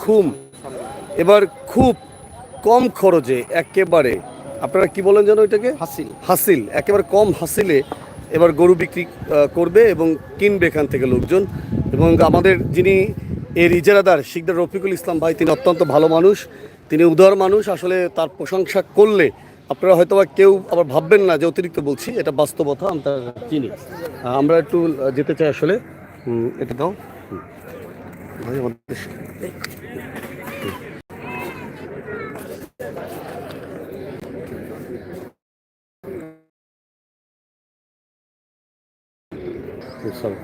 খুম। এবার খুব কম খরচে একেবারে আপনারা কি বলেন যেন এটাকে? হাসিল। হাসিল। একেবারে কম হাসিলে এবার গরু বিক্রি করবে এবং কিনবে এখান থেকে লোকজন। এবং আমাদের যিনি এর ইজারাদার শিকদার রফিকুল ইসলাম ভাই তিনি অত্যন্ত ভালো মানুষ। তিনি উদার মানুষ। আসলে তার প্রশংসা করলে আপনারা হয়তো বা কেউ আবার ভাববেন না যে অতিরিক্ত বলছি। এটা বাস্তবতা আমরা চিনি আমরা একটু যেতে চাই আসলে। এটা দাও। ভাই, আমাদের সরি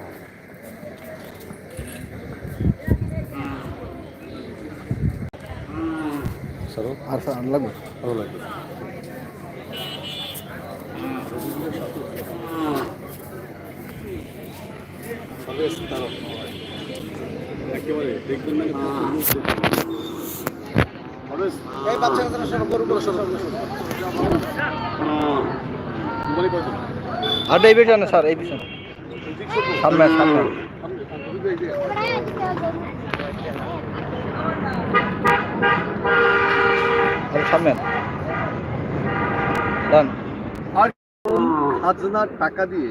সরো আর আর লাগবে ভালো লাগবে একেবারে দেখবেন না এই বাচ্চা কাচ্চারা সব গরু গরু সব আর এই পিছনে স্যার এই পিছনে সামনে সামনে। সামনে। ডান। খাজনার টাকা দিয়ে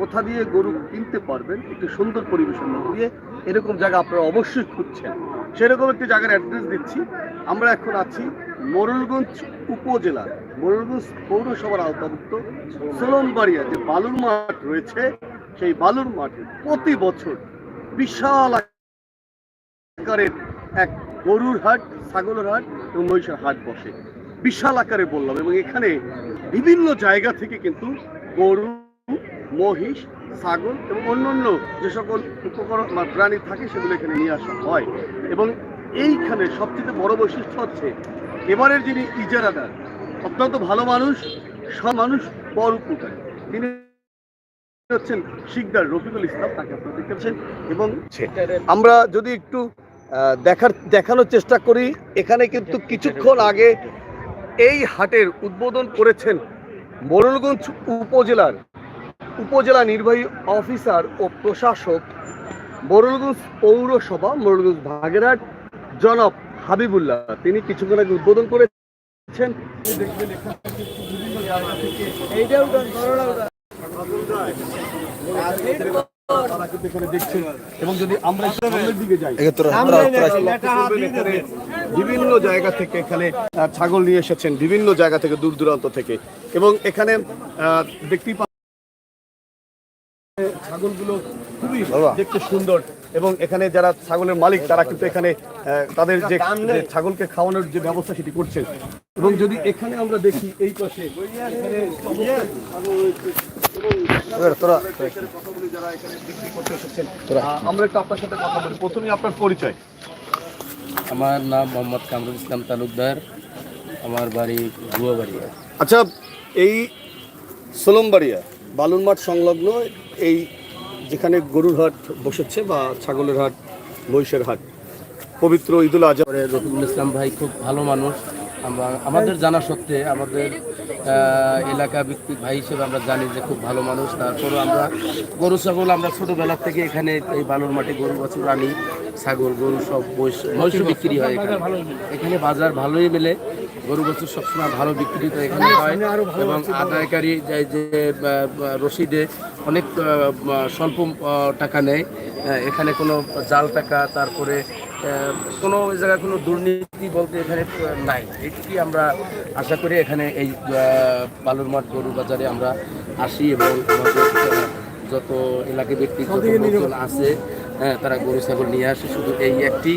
কোথা দিয়ে গরু কিনতে পারবেন, একটু সুন্দর পরিবেশের মধ্যে দিয়ে এরকম জায়গা আপনারা অবশ্যই খুঁজছেন। সেরকম একটি জায়গার অ্যাড্রেস দিচ্ছি। আমরা এখন আছি মোরলগঞ্জ উপজেলার মোরলগঞ্জ পৌরসভার আওতাভুক্ত সোলনবাড়িয়া যে বালুর মাঠ রয়েছে, সেই বালুর মাঠে প্রতি বছর বিশাল আকারের এক গরুর হাট, ছাগলের হাট এবং মহিষের হাট বসে। বিশাল আকারে বললাম এবং এখানে বিভিন্ন জায়গা থেকে কিন্তু গরু মহিষ ছাগল এবং অন্যান্য যে সকল উপকরণ বা প্রাণী থাকে সেগুলো এখানে নিয়ে আসা হয়। এবং এইখানে সবচেয়ে বড় বৈশিষ্ট্য হচ্ছে এবারের যিনি ইজারাদার অত্যন্ত ভালো মানুষ সব মানুষ পর উপকারী। তিনি হচ্ছেন শিকদার রফিকুল ইসলাম তাকে আপনারা দেখতে পাচ্ছেন। এবং আমরা যদি একটু দেখার দেখানোর চেষ্টা করি এখানে কিন্তু কিছুক্ষণ আগে এই হাটের উদ্বোধন করেছেন মোরলগঞ্জ উপজেলার উপজেলা নির্বাহী অফিসার ও প্রশাসক মোরলগঞ্জ পৌরসভা মোরলগঞ্জ ভাগেরহাট জনাব হাবিবুল্লাহ। তিনি কিছুক্ষণ আগে উদ্বোধন করেছেন। দেখবেন এখান থেকে বিভিন্ন জায়গা থেকে এখানে এবং যদি আমরা দিকে যাই বিভিন্ন জায়গা থেকে এখানে আহ, ছাগল নিয়ে এসেছেন বিভিন্ন জায়গা থেকে দূর দূরান্ত থেকে। এবং এখানে আহ, দেখতেই ছাগলগুলো খুবই দেখতে সুন্দর। এবং এখানে যারা ছাগলের মালিক তারা কিন্তু এখানে তাদের যে ছাগলকে খাওয়ানোর যে ব্যবস্থা সেটি করছেন এবং যদি এখানে আমরা দেখি এই পাশে আমরা একটু আপনার সাথে কথা বলি। প্রথমেই আপনার পরিচয়। আমার নাম মোহাম্মদ কামরুল ইসলাম তালুকদার। আমার বাড়ি গুয়াবাড়িয়া। আচ্ছা এই সোলমবাড়িয়া বালুর মাঠ সংলগ্ন এই যেখানে গরুর হাট বসেছে বা ছাগলের হাট, মহিষের হাট। পবিত্র ঈদুল আজহা। পরে রফিকুল ইসলাম ভাই খুব ভালো মানুষ। আমরা, আমাদের জানা সত্ত্বে আমাদের এলাকা ভিত্তিক ভাই হিসেবে আমরা জানি যে খুব ভালো মানুষ। তারপরও আমরা গরু, ছাগল আমরা ছোটোবেলার থেকে এখানে এই বালুর মাঠে গরু, বাছুর আনি ছাগল, গরু সব মহিষ বিক্রি হয় এখানে। এখানে বাজার ভালোই মেলে। গরু বাছুর সবসময় ভালো বিক্রি তো এখানে হয় এবং আদায়কারী যে যে, রসিদে অনেক স্বল্প টাকা নেয়। এখানে কোনো জাল টাকা তারপরে কোনো ওই জায়গায় কোনো দুর্নীতি বলতে এখানে নাই। এটি আমরা আশা করি এখানে এই বালুর মাঠ গরু বাজারে আমরা আসি এবং আমাদের যত এলাকা ব্যক্তি যত লোকজন আছে হ্যাঁ তারা গরু ছাগল নিয়ে আসে। শুধু এই একটি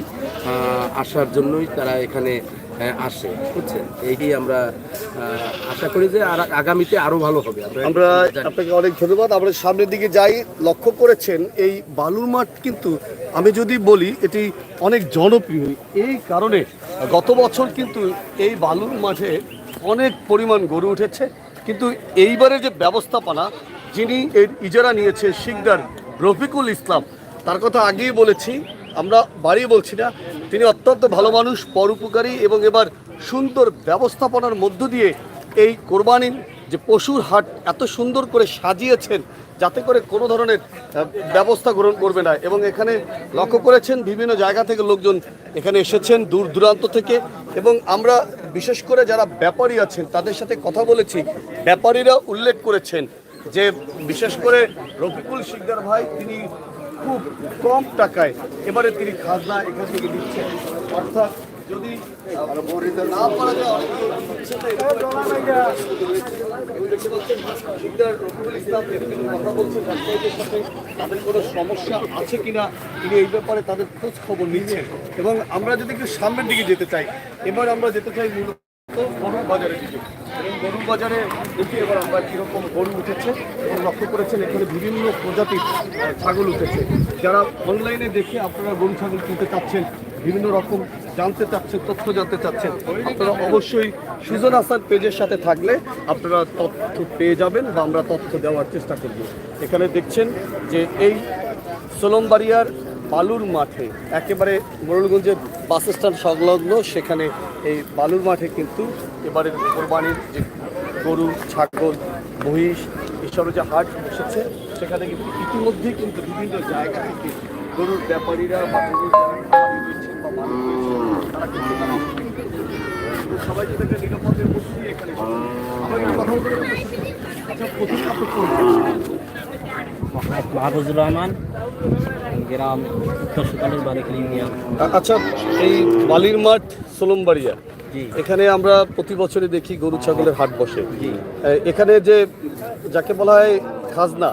আসার জন্যই তারা এখানে আসে বুঝছেন? এই আমরা আশা করি যে আর আগামীতে আরও ভালো হবে। আমরা আপনাকে অনেক ধন্যবাদ। আমরা সামনের দিকে যাই। লক্ষ্য করেছেন এই বালুর মাঠ কিন্তু আমি যদি বলি এটি অনেক জনপ্রিয়। এই কারণে গত বছর কিন্তু এই বালুর মাঠে অনেক পরিমাণ গরু উঠেছে। কিন্তু এইবারে যে ব্যবস্থাপনা যিনি এর ইজারা নিয়েছে শিকদার রফিকুল ইসলাম তার কথা আগেই বলেছি আমরা বাড়িয়ে বলছি না তিনি অত্যন্ত ভালো মানুষ, পরোপকারী এবং এবার সুন্দর ব্যবস্থাপনার মধ্য দিয়ে এই কোরবানির যে পশুর হাট এত সুন্দর করে সাজিয়েছেন, যাতে করে কোনো ধরনের ব্যবস্থা গ্রহণ করবে না। এবং এখানে লক্ষ্য করেছেন বিভিন্ন জায়গা থেকে লোকজন এখানে এসেছেন দূর দূরান্ত থেকে। এবং আমরা বিশেষ করে যারা ব্যাপারী আছেন, তাদের সাথে কথা বলেছি। ব্যাপারীরা উল্লেখ করেছেন যে, বিশেষ করে রফিকুল শিকদার ভাই, তিনি খুব কম টাকায় এবারে তিনি খাজনা এখান থেকে দিচ্ছেন অর্থাৎ যদি কথা তাদের কোনো সমস্যা আছে তিনি এই ব্যাপারে তাদের খোঁজ খবর এবং আমরা যদি একটু সামনের দিকে যেতে চাই এবার আমরা যেতে চাই গরুর বাজারে এবং গরুর বাজারে দেখি এবার আমরা কীরকম গরু উঠেছে এবং লক্ষ্য করেছেন এখানে বিভিন্ন প্রজাতির ছাগল উঠেছে। যারা অনলাইনে দেখে আপনারা গরু, ছাগল কিনতে চাচ্ছেন, বিভিন্ন রকম জানতে চাচ্ছেন, তথ্য জানতে চাচ্ছেন, আপনারা অবশ্যই সুজন হাসান পেজের সাথে থাকলে আপনারা তথ্য পেয়ে যাবেন বা আমরা তথ্য দেওয়ার চেষ্টা করব। এখানে দেখছেন যে এই সোলমবাড়িয়ার বালুর মাঠে, একেবারে মোরলগঞ্জের বাস স্ট্যান্ড সংলগ্ন, সেখানে এই বালুর মাঠে কিন্তু এবারে কোরবানির যে গরু, ছাগল, মহিষ এসবের যে হাট বসেছে, সেখানে কিন্তু ইতিমধ্যেই কিন্তু বিভিন্ন জায়গা থেকে গরুর ব্যাপারীরা বা গরুর সবাই নিরাপদের মধ্যে এখানে? আচ্ছা মাহফুজুর রহমান। গ্রাম উত্তর সুকালের বালিকলি ইউনিয়ন। আচ্ছা এই বালির মাঠ সোলমবাড়িয়া এখানে আমরা প্রতি বছরে দেখি গরু ছাগলের হাট বসে। এখানে যে যাকে বলা হয় খাজনা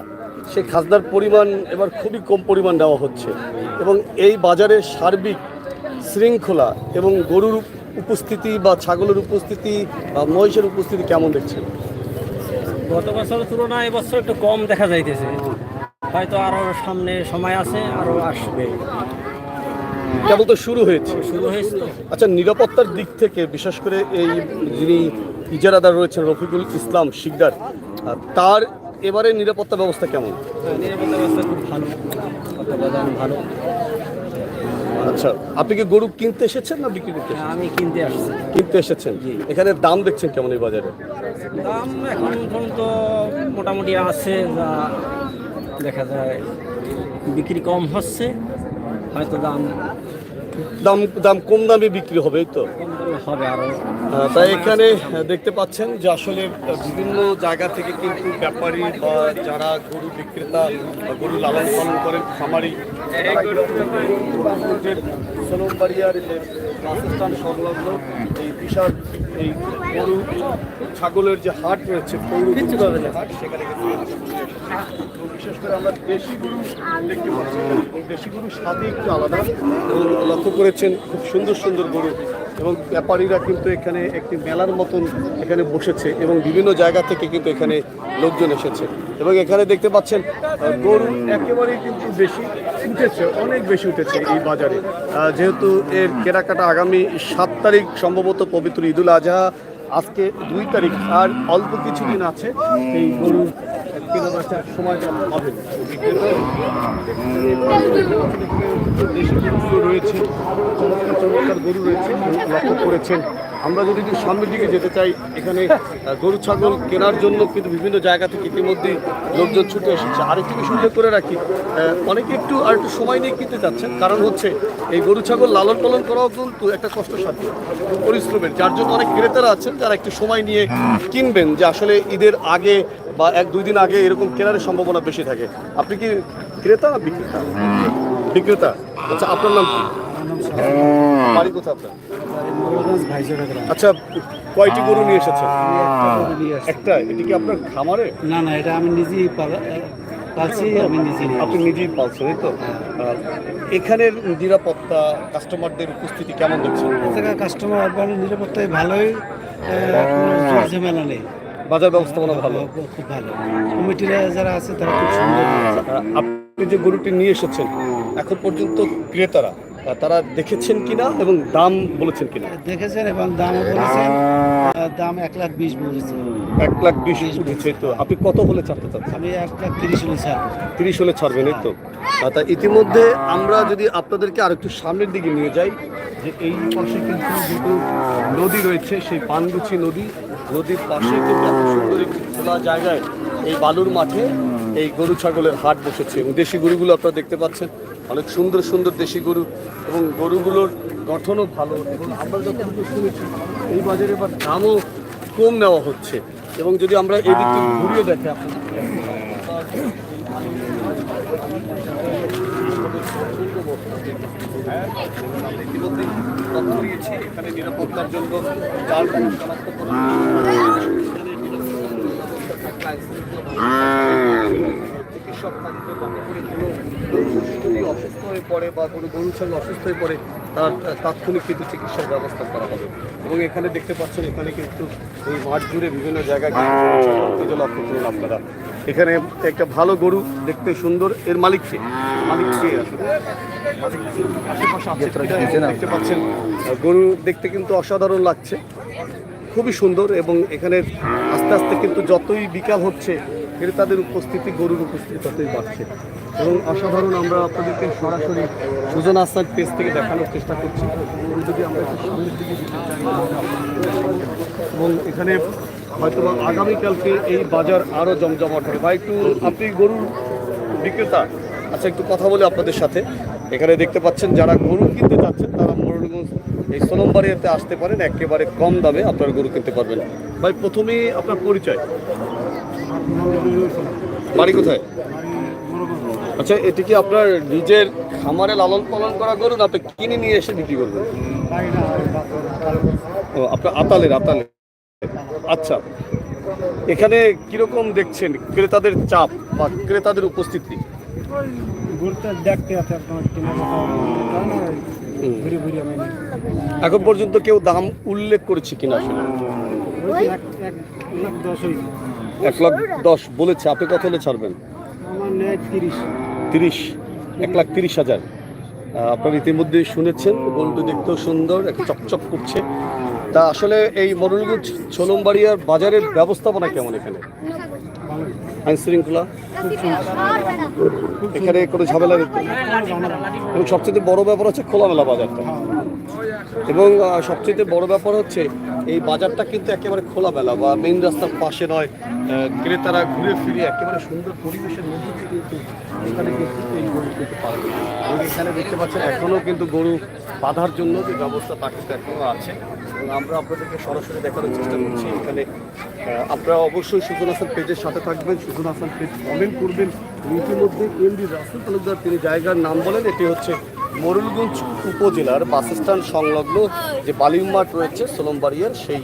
সেই খাজনার পরিমাণ এবার খুবই কম পরিমাণ দেওয়া হচ্ছে। এবং এই বাজারের সার্বিক শৃঙ্খলা এবং গরুর উপস্থিতি বা ছাগলের উপস্থিতি বা মহিষের উপস্থিতি কেমন দেখছেন? গত বছরের তুলনায় এবছর একটু কম দেখা যাইতেছে। হয়তো আরও সামনে সময় আছে আরও আসবে। কেবল তো শুরু হয়েছে। শুরু হয়েছে। আচ্ছা নিরাপত্তার দিক থেকে বিশেষ করে এই যিনি ইজারাদার রয়েছেন রফিকুল ইসলাম শিকদার তার এবারে নিরাপত্তা ব্যবস্থা কেমন? নিরাপত্তা ব্যবস্থা খুব ভালো। তত্ত্বাবধান ভালো। আচ্ছা আপনি কি গরু কিনতে এসেছেন না বিক্রি করতে আমি কিনতে আসছি। কিনতে এসেছেন? এখানে দাম দেখছেন কেমন এই বাজারে? দাম এখন পর্যন্ত মোটামুটি আছে দেখা যায় বিক্রি কম হচ্ছে হয়তো দাম দাম দাম কম দামে বিক্রি হবে তো। হবে আরও তাই এখানে দেখতে পাচ্ছেন যে আসলে বিভিন্ন জায়গা থেকে কিন্তু ব্যাপারী বা যারা গরু বিক্রেতা গরু লালন পালন করেন খামারি সোলমবাড়িয়ার সংলগ্ন এই বিশাল এই গরু ছাগলের যে হাট রয়েছে হাট সেখানে কিন্তু বিশেষ করে আমরা দেশি গরু দেখতে পাচ্ছি। দেশি গরুর স্বাদই একটু আলাদা। এবং লক্ষ্য করেছেন খুব সুন্দর সুন্দর গরু। এবং ব্যাপারীরা কিন্তু এখানে একটি মেলার মতন এখানে বসেছে। এবং বিভিন্ন জায়গা থেকে কিন্তু এখানে লোকজন এসেছে। এবং এখানে দেখতে পাচ্ছেন গরু একেবারেই কিন্তু বেশি উঠেছে, অনেক বেশি উঠেছে এই বাজারে। যেহেতু এর কেনাকাটা আগামী সাত তারিখ, সম্ভবত পবিত্র ঈদুল আজহা, আজকে দুই তারিখ, আর অল্প কিছুদিন আছে, এই গরু কেনা সময় হবে। রয়েছে, চমৎকার চমৎকার গরু রয়েছে, লক্ষ্য করেছেন। আমরা যদি একটু সামনের দিকে যেতে চাই এখানে গরু ছাগল কেনার জন্য কিন্তু বিভিন্ন জায়গা থেকে ইতিমধ্যেই লোকজন ছুটে এসেছে। আর একটু উল্লেখ করে রাখি অনেকে একটু আর একটু সময় নিয়ে কিনতে চাচ্ছেন। কারণ হচ্ছে এই গরু ছাগল লালন পালন করাও কিন্তু একটা কষ্টসাধ্য পরিশ্রমের। যার জন্য অনেক ক্রেতারা আছেন যারা একটু সময় নিয়ে কিনবেন যে আসলে ঈদের আগে বা এক দুই দিন আগে এরকম কেনার সম্ভাবনা বেশি থাকে। আপনি কি ক্রেতা না বিক্রেতা? বিক্রেতা। আচ্ছা আপনার নাম কি? বাড়ি কোথায় আপনার? আচ্ছা কয়টি গরু নিয়ে এসেছেন? একটা এটি কি আপনার খামারে? না না এটা আমি নিজেই পালছি আমি নিজেই আপনি নিজেই পালছেন এই তো? এখানের নিরাপত্তা কাস্টমারদের উপস্থিতি কেমন দেখছেন? এখানকার কাস্টমার মানে নিরাপত্তায় ভালোই ঝামেলা নেই। বাজার ব্যবস্থাপনা ভালো? খুব ভালো। কমিটিরা যারা আছে তারা খুব সুন্দর আপনি যে গরুটি নিয়ে এসেছেন এখন পর্যন্ত ক্রেতারা তারা দেখেছেন কিনা এবং দাম বলেছেন কিনা? দেখেছেন এবং দাম বলেছেন। দাম এক লাখ বিশ বলেছে। এক লাখ বিশ উঠেছে তো। আপনি কত হলে ছাড়তে চাচ্ছেন? আমি এক লাখ তিরিশ হলে ছাড়বো। তিরিশ হলে ছাড়বেন এই তো তা ইতিমধ্যে আমরা যদি আপনাদেরকে আর একটু সামনের দিকে নিয়ে যাই যে এই পাশে কিন্তু দুটো নদী রয়েছে সেই পানগুছি নদী। নদীর পাশে কিন্তু এত সুন্দর একটি খোলা জায়গায় এই বালুর মাঠে এই গরু ছাগলের হাট বসেছে। দেশি গরুগুলো আপনারা দেখতে পাচ্ছেন। অনেক সুন্দর সুন্দর দেশি গরু এবং গরুগুলোর গঠনও ভালো এবং আমরা যতটুকু শুনেছি এই বাজারে এবার দামও কম নেওয়া হচ্ছে। এবং যদি আমরা এই দিক থেকে ঘুরিয়ে দেখি আপনাদের ইতিমধ্যে তথ্য দিয়েছি এখানে নিরাপত্তার জন্য চার শনাক্ত করে চিকিৎসক থাকবে তাতে করে কোনো গরু যদি অসুস্থ হয়ে পড়ে বা কোনো গরু ছাগল অসুস্থ হয়ে পড়ে তার তাৎক্ষণিক কিন্তু চিকিৎসার ব্যবস্থা করা হবে। এবং এখানে দেখতে পাচ্ছেন এখানে কিন্তু এই মাঠ জুড়ে বিভিন্ন জায়গায় লক্ষ্য করুন আপনারা এখানে একটা ভালো গরু দেখতে সুন্দর এর মালিক কে? মালিক কে আসলে? আশেপাশে দেখতে পাচ্ছেন। গরু দেখতে কিন্তু অসাধারণ লাগছে খুবই সুন্দর এবং এখানে আস্তে আস্তে কিন্তু যতই বিকাল হচ্ছে ক্রেতাদের উপস্থিতি, গরুর উপস্থিতি ততই বাড়ছে। এবং অসাধারণ আমরা আপনাদেরকে সরাসরি সুজন আসাদ পেজ থেকে দেখানোর চেষ্টা করছি। যদি আমরা একটু সামনের দিকে এবং এখানে হয়তো আগামীকালকে এই বাজার আরও জমজমাট হবে। বা একটু আপনি গরুর বিক্রেতা আচ্ছা একটু কথা বলে আপনাদের সাথে। এখানে দেখতে পাচ্ছেন, যারা গরু কিনতে যাচ্ছেন, তারা মোরলগঞ্জ এই সোনমবাড়িতে আসতে পারেন, একেবারে কম দামে আপনারা গরু কিনতে পারবেন। ভাই, প্রথমেই আপনার পরিচয়। বাড়ি কোথায়? আচ্ছা এটি কি আপনার নিজের খামারে লালন পালন করা গরু না আপনি কিনে নিয়ে এসে বিক্রি করবেন? ও আপনার আতালের আতালের। আচ্ছা এখানে কীরকম দেখছেন ক্রেতাদের চাপ বা ক্রেতাদের উপস্থিতি। এখন পর্যন্ত কেউ দাম উল্লেখ করেছে কিনা আসলে? এক লাখ দশ বলেছে আপনি কত হলে ছাড়বেন? তিরিশ। এক লাখ তিরিশ হাজার। আপনারা ইতিমধ্যে শুনেছেন গরুটি দেখতেও সুন্দর এক চকচক করছে। তা আসলে এই মরুলগঞ্জ ছোলমবাড়িয়ার বাজারের ব্যবস্থাপনা কেমন এখানে? আইন শৃঙ্খলা? এখানে কোনো ঝামেলা নেই? এবং সবচেয়ে বড় ব্যাপার হচ্ছে খোলামেলা বাজারটা। এবং সবচেয়ে বড় ব্যাপার হচ্ছে এই বাজারটা কিন্তু একেবারে খোলামেলা, বা মেইন রাস্তার পাশে নয় ক্রেতারা ঘুরে ফিরে একেবারে সুন্দর পরিবেশের মধ্যে এখানে কিন্তু এই এখানে দেখতে পাচ্ছেন এখনও কিন্তু গরু বাঁধার জন্য যে ব্যবস্থা তা কিন্তু এখনও আছে। এবং আমরা আপনাদেরকে সরাসরি দেখানোর চেষ্টা করছি, এখানে আপনারা অবশ্যই সুজন হাসান পেজের সাথে থাকবেন, সুজন হাসান পেজ কমেন্ট করবেন। ইতিমধ্যে এমডি রাসেল তালুকদার তিনি জায়গার নাম বলেন, এটি হচ্ছে মোরুলগঞ্জ উপজেলার বাসস্থান সংলগ্ন যে বালিম মাঠ রয়েছে, সোলমবাড়িয়ার সেই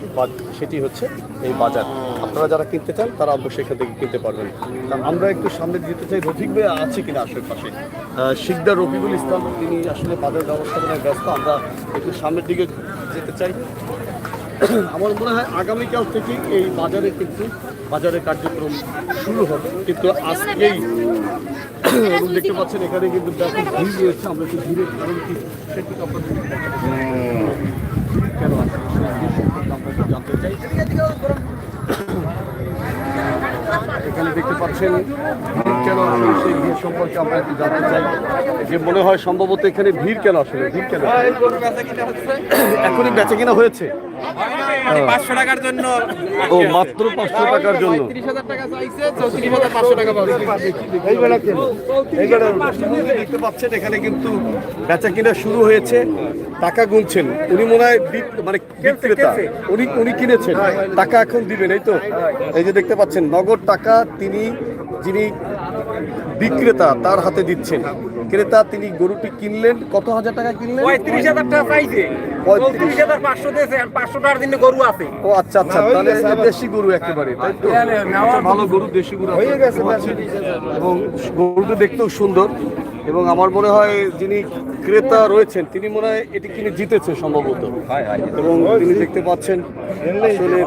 সেটি হচ্ছে এই বাজার। আপনারা যারা কিনতে চান, তারা অবশ্যই এখান থেকে কিনতে পারবেন। আমরা একটু সামনে যেতে চাই রফিক ভাই আছে কিনা আশেপাশে? শিকদার রফিকুল ইসলাম, তিনি আসলে বাজার ব্যবস্থাপনায় ব্যস্ত। আমরা একটু সামনের দিকে যেতে চাই। আমার মনে হয় আগামীকাল থেকে এই বাজারে কিন্তু বাজারের কার্যক্রম শুরু হবে। কিন্তু আজকেই দেখতে পাচ্ছেন এখানে কিন্তু ব্যাপক ভিড় রয়েছে। আমরা একটু ভিড়ের কারণ কি সেটি আপনাদের জানতে চাই। এখানে দেখতে পাচ্ছেন কেন আসলে সেই ভিড় সম্পর্কে আমরা একটু জানতে চাই। যে মনে হয় সম্ভবত এখানে ভিড় কেন আসলে? ভিড় কেন? এখনই বেচা কিনা হয়েছে। পাঁচশো টাকার জন্য। ও, মাত্র পাঁচশো টাকার দেখতে পাচ্ছেন এখানে কিন্তু শুরু হয়েছে, টাকা গুনছেন। উনি মনে হয় মানে উনি উনি কিনেছেন। টাকা এখন দিবেন, এই তো? এই যে দেখতে পাচ্ছেন, নগদ টাকা তিনি, যিনি বিক্রেতা তার হাতে দিচ্ছেন। ক্রেতা তিনি গরুটি কিনলেন কত হাজার টাকা কিনলেন? পঁয়ত্রিশ হাজার টাকা চাইছে। পঁয়ত্রিশ। হাজার পাঁচশো দিয়েছে পাঁচশো টাকার গরু আছে। ও আচ্ছা আচ্ছা তাহলে দেশি গরু একেবারে তাই তো? ভালো গরু দেশি গরু হয়ে গেছে এবং গরুটা দেখতেও সুন্দর। এবং আমার মনে হয় যিনি ক্রেতা রয়েছেন তিনি মনে হয় এটি কিনে জিতেছে সম্ভবত। এবং তিনি দেখতে পাচ্ছেন আসলে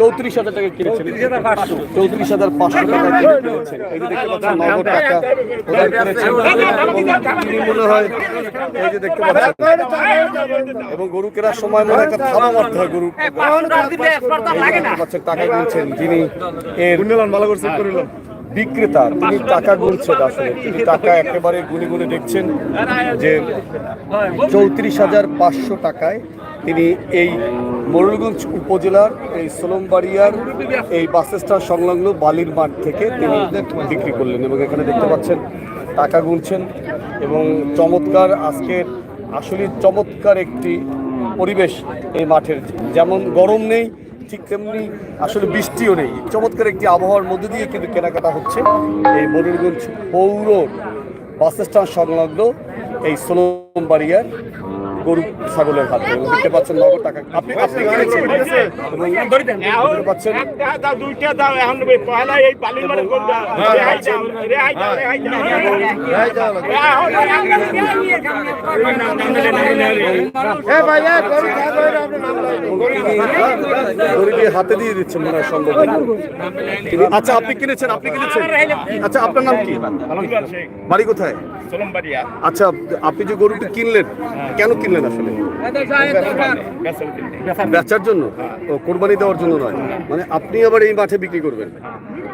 চৌত্রিশ হাজার টাকা কিনেছেন। চৌত্রিশ হাজার পাঁচশো টাকা কিনেছেন। এই যে দেখতে পাচ্ছেন নগদ টাকা প্রদান করেছেন। এবং তিনি মনে হয় এই যে দেখতে পাচ্ছেন এবং গরু কেনার সময় মনে হয় একটা থামা মারতে হয় গরু দেখতে পাচ্ছেন টাকা দিচ্ছেন যিনি। এর ভালো করিল বিক্রেতা, তিনি টাকা গুনছেন আসলে। তিনি টাকা একেবারে গুনে গুনে দেখছেন যে চৌত্রিশ হাজার পাঁচশো টাকায় তিনি এই মোরলগঞ্জ উপজেলার, এই সোলমবাড়িয়ার, এই বাস স্ট্যান্ড সংলগ্ন বালির মাঠ থেকে তিনি বিক্রি করলেন এবং এখানে দেখতে পাচ্ছেন টাকা গুনছেন এবং চমৎকার আজকের আসলে চমৎকার একটি পরিবেশ এই মাঠের। যেমন গরম নেই ঠিক তেমনি আসলে বৃষ্টিও নেই। চমৎকার একটি আবহাওয়ার মধ্যে দিয়ে কিন্তু কেনাকাটা হচ্ছে। এই মনিরগঞ্জ পৌর বাস স্ট্যান্ড সংলগ্ন এই সোলমবাড়িয়ার গরু ছাগলের হাতে এবং দেখতে পাচ্ছেন নগদ টাকা আপনি আপনি কিনেছেন দেখতে পাচ্ছেন দুইটা দাও এখন পয়লা এই দাও গরিবের হাতে দিয়ে দিচ্ছেন মনে হয় সম্ভব আচ্ছা আপনি কিনেছেন আপনি কিনেছেন আচ্ছা আপনার নাম কি বাড়ি কোথায় আচ্ছা আপনি যে গরুটি কিনলেন কেন কিনলেন আসলে? বেচার জন্য? ও কোরবানি দেওয়ার জন্য নয়। মানে আপনি আবার এই মাঠে বিক্রি করবেন।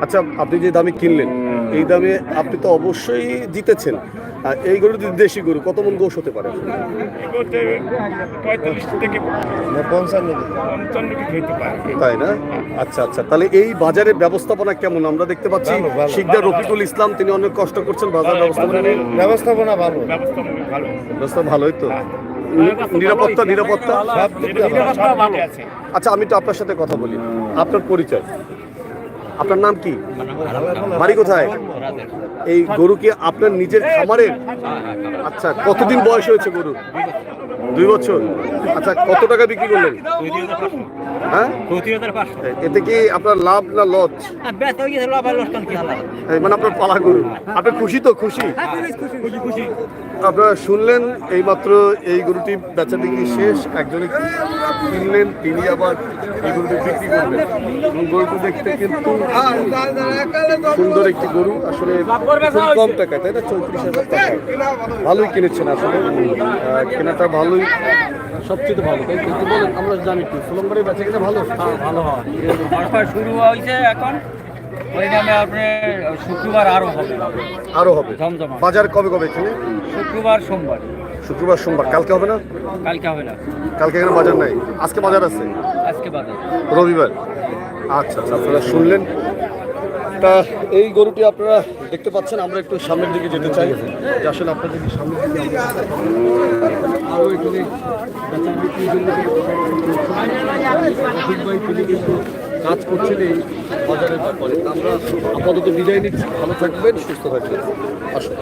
আচ্ছা আপনি যে দামে কিনলেন এই দামে আপনি তো অবশ্যই জিতেছেন। আর এই গরু যদি দেশি গরু কত মন গোষ হতে পারে? হইতে পারে। তাই না? আচ্ছা আচ্ছা। তাহলে এই বাজারের ব্যবস্থাপনা কেমন? আমরা দেখতে পাচ্ছি শিকদার রফিকুল ইসলাম তিনি অনেক কষ্ট করছেন বাজার ব্যবস্থাপনা ব্যবস্থাপনা ভালো। ব্যবস্থা ভালোই তো। নিরাপত্তা নিরাপত্তা? আচ্ছা আমি তো আপনার সাথে কথা বলি। আপনার পরিচয়? আপনার নাম কি? বাড়ি কোথায়? এই গরু কি আপনার নিজের খামারের? আচ্ছা কতদিন বয়স হয়েছে গরু দুই বছর? আচ্ছা কত টাকা বিক্রি করলেন? হ্যাঁ? এতে কি আপনার লাভ না লস? মানে আপনার পালা গরু। আপনি খুশি তো? খুশি? আপনারা শুনলেন এইমাত্র এই গরুটি বেচা বিক্রি শেষ। একজনে কিনলেন, তিনি আবার এই গরুটি বিক্রি করবেন গরুটি দেখতে কিন্তু সুন্দর একটি গরু। আসলে কম টাকায়, তাই না? চৌত্রিশ হাজার টাকা ভালোই কিনেছেন আসলে। কেনাটা ভালোই সবচেয়ে ভালো তাই কিন্তু বলেন আমরা জানি কি সোলমবাড়ি বেচা কিনা ভালো ভালো হয় শুরু হয়েছে এখন। আপনি শুক্রবার আরও হবে। আরও হবে। বাজার কবে কবে এখানে শুক্রবার সোমবার। শুক্রবার সোমবার। কালকে হবে না? কালকে হবে না। কালকে এখানে বাজার নাই। আজকে বাজার আছে? আজকে রবিবার? আচ্ছা আচ্ছা আপনারা শুনলেন। তা এই গরুটি আপনারা দেখতে পাচ্ছেন, আমরা একটু সামনের দিকে যেতে চাই। যে আসলে আপনাদের সামনের দিকে কাজ করছেন এই বাজারের ব্যাপারে। আমরা আপাতত বিদায় নিচ্ছি। ভালো থাকবেন, সুস্থ থাকবেন। আসুন।